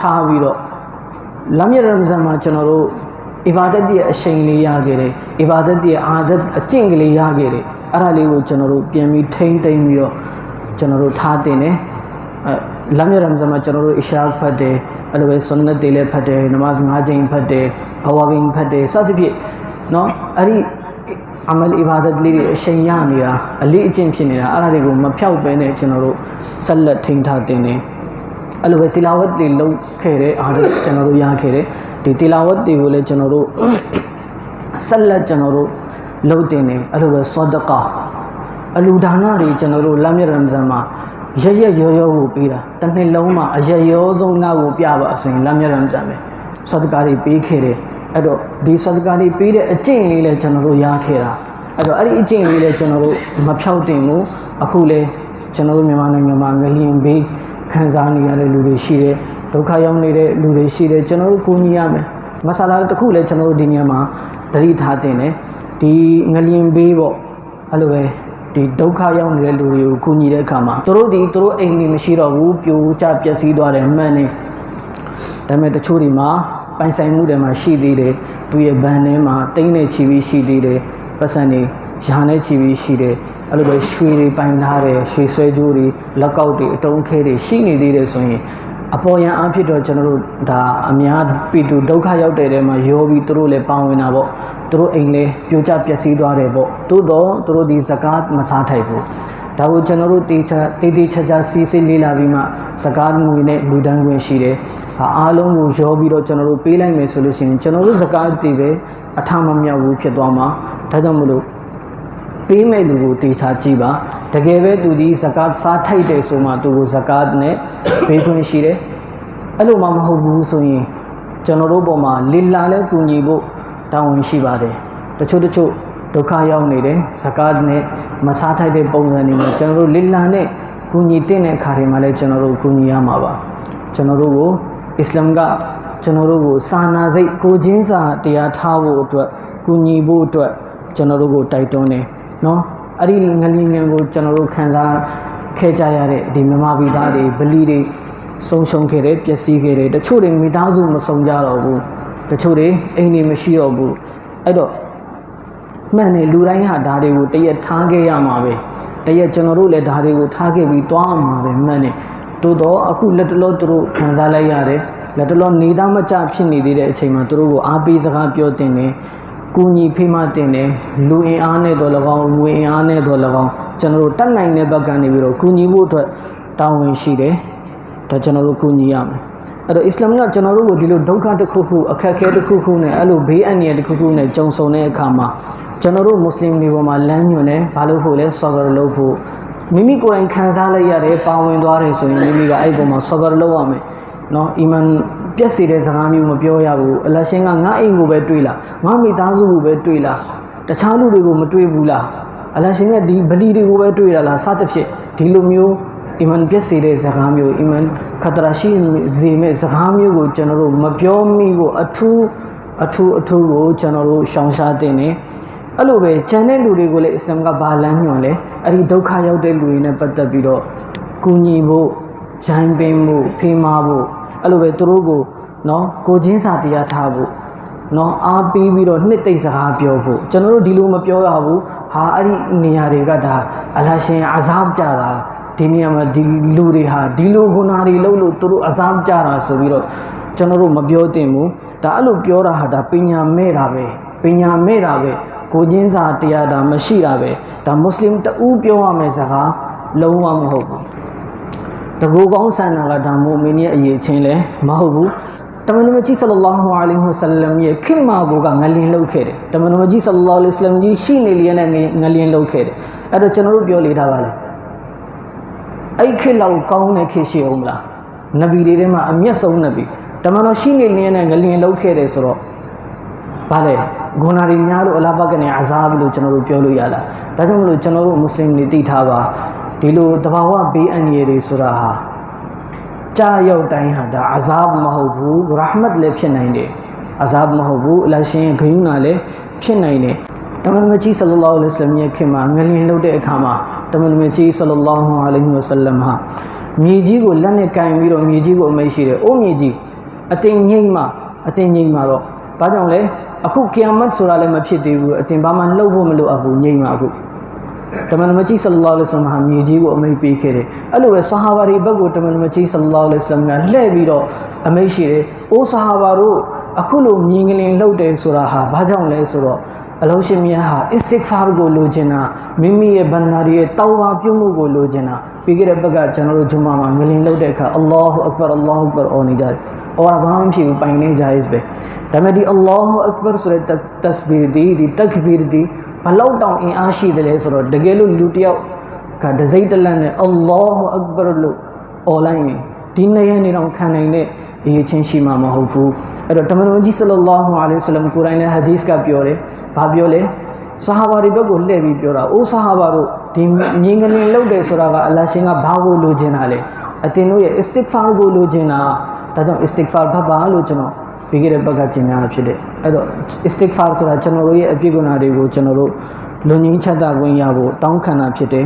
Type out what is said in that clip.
ထားပြီးတော့လမ်းမြရမ်ဇန်မှာကျွန်တော်တို့အီဘာဒတ်ရဲ့အရှိန်လေးရခဲ့တယ်အီဘာဒတ်ရဲ့အာဒတ်အကျင့်ကလေးရခဲ့တယ်အဲ့ဒါလေးကိုကျွန်တော်တို့ပြန်ပြီးထိမ့်သိမ့်ပြီးတော့ကျွန်တော်တို့ထားတင်တယ်အဲလမ်းမြရမ်ဇန်မှာကျွန်တော်တို့အရှာဖတ်တယ်အဲ့လိုပဲဆွန်နတ်တွေလည်းဖတ်တယ်နမတ်၅ချိန်ဖတ်တယ်အဝါဘင်ဖတ်တယ်စသဖြင့်เนาะအဲ့ဒီအမလ်အီဘာဒတ်လေးတွေအရှိန်ရနေတာအလေးအကျင့်ဖြစ်နေတာအဲ့ဒါတွေကိုမဖြောက်ဘဲနဲ့ကျွန်တော်တို့ဆက်လက်ထိန်းထားတင်တယ် အဲ့လိုပဲတီလာဝတ်တွေလုပ်ခဲ့တဲ့အားတွေကျွန်တော်တို့ရခဲ့တယ်ဒီတီလာဝတ်တွေကိုလည်းကျွန်တော်တို့ဆက်လက်ကျွန်တော်တို့လုပ်တင်တယ်အဲ့လိုပဲဆဒကာအလူဒါနတွေကျွန်တော်တို့လမ်းမြရမ်ဇန်မှာရရရောရောကိုပေးတာတစ်နှစ်လုံးမှာအရရောဆုံးငါကိုပြပါအစဉ်လမ်းမြရမ်ဇန်ပဲဆဒကာတွေပေးခဲ့တယ်အဲ့တော့ဒီဆဒကာတွေပေးတဲ့အကျင့်လေးလည်းကျွန်တော်တို့ရခဲ့တာအဲ့တော့အဲ့ဒီအကျင့်လေးလည်းကျွန်တော်တို့မဖြောက်တင်ဘူးအခုလည်းကျွန်တော်တို့မြန်မာနိုင်ငံမှာငလျင်ဘေး ခံစားနေရတဲ့လူတွေရှိတယ်ဒုက္ခရောက်နေတဲ့လူတွေရှိတယ်ကျွန်တော်တို့ကိုညီရမယ်မဆလာတစ်ခုလည်းကျွန်တော်တို့ဒီနေရာမှာသတိထားတင်တယ်ဒီငလျင်ဘေးပေါ့အဲ့လိုပဲဒီဒုက္ခရောက်နေတဲ့လူတွေကိုကူညီတဲ့အခါမှာသူတို့ဒီသူတို့အိမ်တွေမရှိတော့ဘူးပြိုကျပျက်စီးသွားတယ်မှန်တယ်ဒါပေမဲ့တချို့တွေမှာပိုင်ဆိုင်မှုတွေမှာရှိသေးတယ်သူရဲ့ဘဏ်ထဲမှာတိမ့်နေချီပြီးရှိသေးတယ်ပတ်စံတွေ ရာနဲ့ချီပြီးရှိတယ်အဲ့လိုပဲရွှေတွေပိုင်ထားတယ်ရွှေဆွဲကြိုးတွေလက်ကောက်တွေအတုံးခဲတွေရှိနေသေးတယ်ဆိုရင်အပေါ်ယံအဖြစ်တော့ကျွန်တော်တို့ဒါအများပြည်သူဒုက္ခရောက်တဲ့တဲမှာရောပြီးသူတို့လည်းပါဝင်တာပေါ့သူတို့အိမ်လည်းပြိုကျပျက်စီးသွားတယ်ပေါ့သို့တော့သူတို့ဒီဇကာတ်မစားထိုက်ဘူးဒါကိုကျွန်တော်တို့တေချာတေးသေးချာချာစီစစ်လေးလာပြီးမှဇကာတ်ငွေနဲ့လူဒန်းခွင့်ရှိတယ်ဟာအားလုံးကိုရောပြီးတော့ကျွန်တော်တို့ပေးလိုက်မယ်ဆိုလို့ရှိရင်ကျွန်တော်တို့ဇကာတ်တွေပဲအထမမြောက်ဘူးဖြစ်သွားမှာဒါကြောင့်မလို့ ပေးမဲ့လူကိုတေချာကြည့်ပါတကယ်ပဲသူဒီဇကာတ်စားထိုက်တယ်ဆိုမှသူကိုဇကာတ်နဲ့ပေးခွင့်ရှိတယ်အဲ့လိုမှမဟုတ်ဘူးဆိုရင်ကျွန်တော်တို့ပေါ်မှာလစ်လာလဲကူညီဖို့တာဝန်ရှိပါတယ်တချို့တချို့ဒုက္ခရောက်နေတယ်ဇကာတ်နဲ့မစားထိုက်တဲ့ပုံစံတွေမှာကျွန်တော်တို့လစ်လာနဲ့ကူညီတဲ့အခါတွေမှာလဲကျွန်တော်တို့ကူညီရမှာပါကျွန်တော်တို့ကိုအစ္စလာမ်ကကျွန်တော်တို့ကိုစာနာစိတ်ကိုချင်းစာတရားထားဖို့အတွက်ကူညီဖို့အတွက်ကျွန်တော်တို့ကိုတိုက်တွန်းတယ် နော်အဲ့ဒီငလျင်ငယ်ကိုကျွန်တော်တို့ခံစားခဲ့ကြရတဲ့ဒီမြမဗီသားတွေဗလီတွေဆုံးရှုံးခဲ့တယ်ပျက်စီးခဲ့တယ်တချို့တွေမိသားစုမဆုံးကြတော့ဘူးတချို့တွေအိမ်တွေမရှိတော့ဘူးအဲ့တော့မှန်တယ်လူတိုင်းဟာဒါတွေကိုတရက်ထားခဲ့ရမှာပဲတရက်ကျွန်တော်တို့လည်းဒါတွေကိုထားခဲ့ပြီးသွားမှာပဲမှန်တယ်တိုးတော့အခုလက်တလောသူတို့ခံစားလိုက်ရတယ်လက်တလောနေသားမကျဖြစ်နေသေးတဲ့အချိန်မှာသူတို့ကိုအားပေးစကားပြောတင်တယ် ကူညီဖေးမတင်တယ်လူအင်အားနဲ့တော့၎င်းငွေအင်အားနဲ့တော့၎င်းကျွန်တော်တို့တတ်နိုင်တဲ့ဘက်ကနေပြီးတော့ကူညီဖို့အတွက်တာဝန်ရှိတယ်ဒါကျွန်တော်တို့ကူညီရမယ်အဲ့တော့အစ္စလာမ်ကကျွန်တော်တို့ကိုဒီလိုဒုက္ခတစ်ခုခုအခက်အခဲတစ်ခုခုနဲ့အဲ့လိုဘေးအန္တရာယ်တစ်ခုခုနဲ့ကြုံဆုံတဲ့အခါမှာကျွန်တော်တို့မွတ်စလင်တွေပေါ်မှာလမ်းညွှန်တယ်ဘာလို့ဖို့လဲဆော်ဂရလုပ်ဖို့မိမိကိုယ်တိုင်ခံစားလိုက်ရတယ်ပါဝင်သွားတယ်ဆိုရင်မိမိကအဲ့ဒီပုံမှာဆော်ဂရလုပ်ရမယ်နော်အီမန် ပြည့်စည်တဲ့စကားမျိုးမပြောရဘူးအလရှင်ကငါအိမ်ကိုပဲတွေးလာငါမိသားစုကိုပဲတွေးလာတခြားလူတွေကိုမတွေးဘူးလားအလရှင်ကဒီဗလီတွေကိုပဲတွေးလာလားစသဖြင့်ဒီလိုမျိုးအီမန်ပြည့်စည်တဲ့စကားမျိုးအီမန်ခတရာရှိစေမဲ့စကားမျိုးကိုကျွန်တော်တို့မပြောမိဖို့အထူးအထူးအထူးကိုကျွန်တော်တို့ရှောင်ရှားတင်နေအဲ့လိုပဲဂျန်တဲ့လူတွေကိုလည်းအစ္စလာမ်ကဘာလမ်းညွှန်လဲအဲ့ဒီဒုက္ခရောက်တဲ့လူတွေနဲ့ပတ်သက်ပြီးတော့ကူညီဖို့ရိုင်းပင်ဖို့ဖေးမဖို့ အဲ့လိုပဲသူတို့ကိုနော်ကိုချင်းစာတရားထားဖို့နော်အားပေးပြီးတော့နှစ်သိမ့်စကားပြောဖို့ကျွန်တော်တို့ဒီလိုမပြောရဘူးဟာအဲ့ဒီနေရာတွေကဒါအလရှင်အဇာဘကြတာဒီနေရာမှာဒီလူတွေဟာဒီလိုဂုဏတွေလုပ်လို့သူတို့အဇာဘကြတာဆိုပြီးတော့ကျွန်တော်တို့မပြောတင်ဘူးဒါအဲ့လိုပြောတာဟာဒါပညာမဲ့တာပဲပညာမဲ့တာပဲကိုချင်းစာတရားဒါမရှိတာပဲဒါမွတ်စလင်တူပြောရမယ်စကားလုံးဝမဟုတ်ဘူး တကူကောင်းဆန္ဒကဒါမိုမင်းရဲ့အရေးချင်းလဲမဟုတ်ဘူးတမန်တော်ကြီးဆလလောဟူအလိုင်းဝဆလမ်ရဲ့ခင်မာကိုကငလင်းလုပ်ခဲ့တယ်တမန်တော်ကြီးဆလလောလစ်လမ်ကြီးရှိနေလျက်နဲ့ငလင်းလုပ်ခဲ့တယ်အဲ့တော့ကျွန်တော်တို့ပြောလေထားပါလေအဲ့ခေတ်လောက်ကောင်းတဲ့ခေတ်ရှိအောင်မလားနဗီတွေထဲမှာအမျက်ဆုံးနဗီတမန်တော်ရှိနေလျက်နဲ့ငလင်းလုပ်ခဲ့တယ်ဆိုတော့ဗါလေဂုဏတွေများလို့အလာဘကနေအဇာဘလို့ကျွန်တော်တို့ပြောလို့ရလားဒါကြောင့်မလို့ကျွန်တော်တို့မွတ်စလင်တွေသိထားပါ ဒီလိုတဘာဝဘေးအန္တရာယ်တွေဆိုတာဟာကြာရောက်တိုင်းဟာဒါအဇာဘမဟုတ်ဘူးရာဟမတ်လည်းဖြစ်နိုင်တယ်အဇာဘမဟုတ်ဘူးအလရှင်ရဲ့ဂယုဏလည်းဖြစ်နိုင်တယ်တမန်တော်ကြီးဆလလောလ္လဟ်အလိုင်းဝါဆလမ်ရဲ့ခင်မှာငလျင်လှုပ်တဲ့အခါမှာတမန်တော်ကြီးဆလလောလ္လဟ်အလိုင်းဝါဆလမ်ဟာမြေကြီးကိုလက်နဲ့ကင်ပြီးတော့မြေကြီးကိုအမိတ်ရှိတယ်။အိုးမြေကြီးအတင်ငိမ့်မှာအတင်ငိမ့်မှာတော့ဘာကြောင့်လဲအခုကီယာမတ်ဆိုတာလည်းမဖြစ်သေးဘူးအတင်ဘာမှလှုပ်ဖို့မလိုအပ်ဘူးငိမ့်မှာအခု တမန်တော်မကြီးဆလ္လာလဟ်အလိုင်းဝါဆလမ်ဟာမြေကြီးကိုအမိန့်ပေးခဲ့တယ်အဲ့လိုပဲဆဟာဘာတွေဘက်ကိုတမန်တော်မကြီးဆလ္လာလဟ်အလိုင်းဝါဆလမ်ကလှည့်ပြီးတော့အမိန့်ရှိတယ်အိုးဆဟာဘာတို့အခုလိုမြင်ကလေးလှုပ်တယ်ဆိုတာဟာဘာကြောင့်လဲဆိုတော့အလုံးရှင်မြတ်ဟာ istighfar ကိုလိုချင်တာမိမိရဲ့ဘန္နာရဲ့တောင်းပါပြုမှုကိုလိုချင်တာပြီးခဲ့တဲ့ဘက်ကကျွန်တော်တို့ဂျုမာမှာငလင်လှုပ်တဲ့အခါအလ္လာဟူအက်ဘာအလ္လာဟူအက်ဘာအော်နေကြတယ်။အော်ဘာမှမဖြစ်ဘူးပိုင်နေကြရေးပဲ။ဒါပေမဲ့ဒီအလ္လာဟူအက်ဘာဆိုတဲ့တက်စဘီဒီဒီတက်ဘီဒီ ဘလောက်တောင်အင်အားရှိတယ်လဲဆိုတော့တကယ်လို့လူတစ်ယောက်ကဒစိတ်တလန့်နဲ့အလ္လာဟူအက်ဘာလို့အော်လိုက်ရင်ဒီနေရနေတော့ခံနိုင်တဲ့အရေးချင်းရှိမှာမဟုတ်ဘူးအဲ့တော့တမန်တော်ကြီးဆလ္လာဟူအလိုင်းဝါဆလမ်ကိုယ်တိုင်လည်းဟာဒီသ်ကပြောတယ်ဘာပြောလဲဆဟာဘာတွေဘက်ကိုလှည့်ပြီးပြောတာအိုးဆဟာဘာတို့ဒီမြင်းကလေးလှုပ်တယ်ဆိုတာကအလ္လာရှင်ကဘာကိုလိုချင်တာလဲအတင်တို့ရဲ့ istighfar ကိုလိုချင်တာဒါကြောင့် istighfar ဖတ်ပါလို့ကျွန်တော်ပြီးခဲ့တဲ့ဘက်ကကျင်ညာဖြစ်တယ် အဲ့တော့ istighfar ဆိုတာကျွန်တော်တို့ရဲ့အပြစ်ကုဏတွေကိုကျွန်တော်တို့လွန်ငင်းချက်တာဝင်ရဖို့တောင်းခံတာဖြစ်တယ်